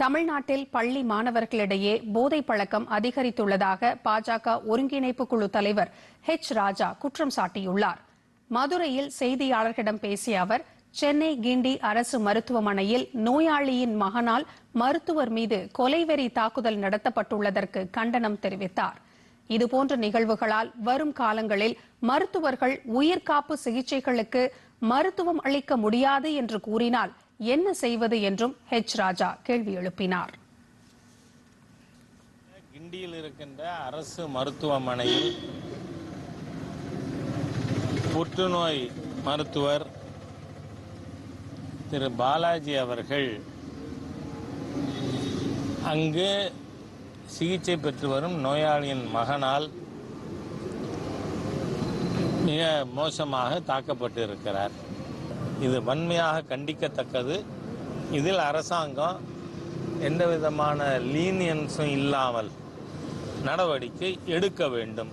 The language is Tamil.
தமிழ்நாட்டில் பள்ளி மாணவர்களிடையே போதை பழக்கம் அதிகரித்துள்ளதாக பாஜக ஒருங்கிணைப்பு குழு தலைவர் ஹெச் ராஜா குற்றம் சாட்டியுள்ளார். மதுரையில் செய்தியாளர்களிடம் பேசிய அவர் சென்னை கிண்டி அரசு மருத்துவமனையில் நோயாளியின் மகனால் மருத்துவர் மீது கொலைவெறி தாக்குதல் நடத்தப்பட்டுள்ளதற்கு கண்டனம் தெரிவித்தார். இதுபோன்ற நிகழ்வுகளால் வரும் காலங்களில் மருத்துவர்கள் உயிர்காப்பு சிகிச்சைகளுக்கு மருத்துவம் அளிக்க முடியாது என்று கூறினால் என்ன செய்வது என்றும் ஹெச் ராஜா கேள்வி எழுப்பினார். கிண்டியில் இருக்கின்ற அரசு மருத்துவமனையில் புற்றுநோய் மருத்துவர் திரு பாலாஜி அவர்கள் அங்கு சிகிச்சை பெற்று வரும் நோயாளியின் மகனால் மிக மோசமாக தாக்கப்பட்டிருக்கிறார். இது வன்மையாக கண்டிக்கத்தக்கது. இதில் அரசாங்கம் எந்த விதமான லீனியன்ஸும் இல்லாமல் நடவடிக்கை எடுக்க வேண்டும்.